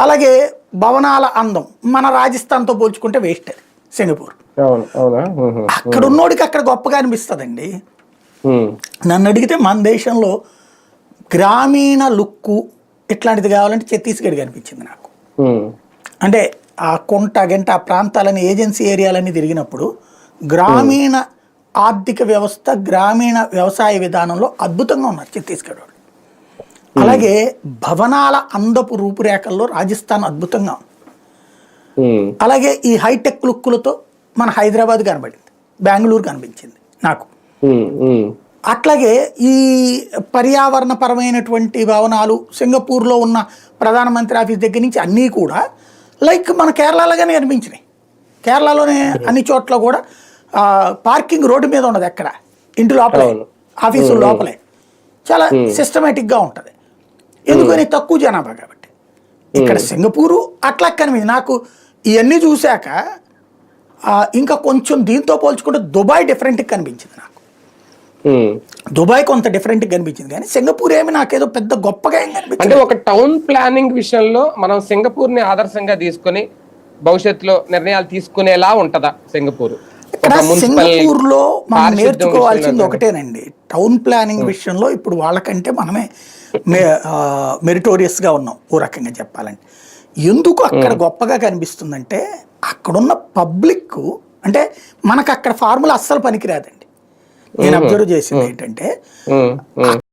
అలాగే భవనాల అందం మన రాజస్థాన్తో పోల్చుకుంటే వేస్ట్ అది. అక్కడ ఉన్నోడికి అక్కడ గొప్పగా అనిపిస్తుందండి. నన్ను అడిగితే మన దేశంలో గ్రామీణ లుక్కు ఇట్లాంటిది కావాలంటే ఛత్తీస్గఢ్ కనిపించింది నాకు. అంటే ఆ కొంట గంట ఆ ప్రాంతాలని ఏజెన్సీ ఏరియాలన్నీ తిరిగినప్పుడు గ్రామీణ ఆర్థిక వ్యవస్థ గ్రామీణ వ్యవసాయ విధానంలో అద్భుతంగా ఉన్నారు ఛత్తీస్గఢ్ వాళ్ళు అలాగే భవనాల అందపు రూపురేఖల్లో రాజస్థాన్ అద్భుతంగా ఉంది. అలాగే ఈ హైటెక్ లుక్కులతో మన హైదరాబాద్ కనబడింది బెంగళూరు కనిపించింది నాకు. అట్లాగే ఈ పర్యావరణపరమైనటువంటి భవనాలు సింగపూర్లో ఉన్న ప్రధానమంత్రి ఆఫీస్ దగ్గర నుంచి అన్నీ కూడా లైక్ మన కేరళలాగానే కనిపించినాయి. కేరళలోనే అన్ని చోట్ల కూడా పార్కింగ్ రోడ్డు మీద ఉండదు ఎక్కడ? ఇంటి లోపలే. ఆఫీసు లోపలే. చాలా సిస్టమేటిక్గా ఉంటుంది. ఎందుకని? తక్కువ జనాభా కాబట్టి. ఇక్కడ సింగపూరు అట్లా కనిపించింది నాకు ఇవన్నీ చూశాక ఇంకా కొంచెం దీంతో పోల్చుకుంటే దుబాయ్ డిఫరెంట్గా కనిపించింది నాకు. దుబాయ్ కొంత డిఫరెంట్ కనిపించింది కానీ సింగపూర్ ఏమి నాకేదో పెద్ద గొప్పగా ఏం కనిపించింది అంటే ఒక టౌన్ ప్లానింగ్ విషయంలో మనం సింగపూర్ని ఆదర్శంగా తీసుకొని భవిష్యత్తులో నిర్ణయాలు తీసుకునేలా ఉంటదా సింగపూర్? ఇక్కడ ఒక మున్సిపల్ సింగపూర్లో మనం నేర్చుకోవాల్సింది ఒకటేనండి. టౌన్ ప్లానింగ్ విషయంలో ఇప్పుడు వాళ్ళకంటే మనమే మెరిటోరియస్గా ఉన్నాం ఓ రకంగా చెప్పాలంటే. ఎందుకు అక్కడ గొప్పగా కనిపిస్తుందంటే అక్కడున్న పబ్లిక్ అంటే మనకు అక్కడ ఫార్ములా అస్సలు పనికిరాదండి. నేను అబ్జర్వ్ చేసింది ఏంటంటే.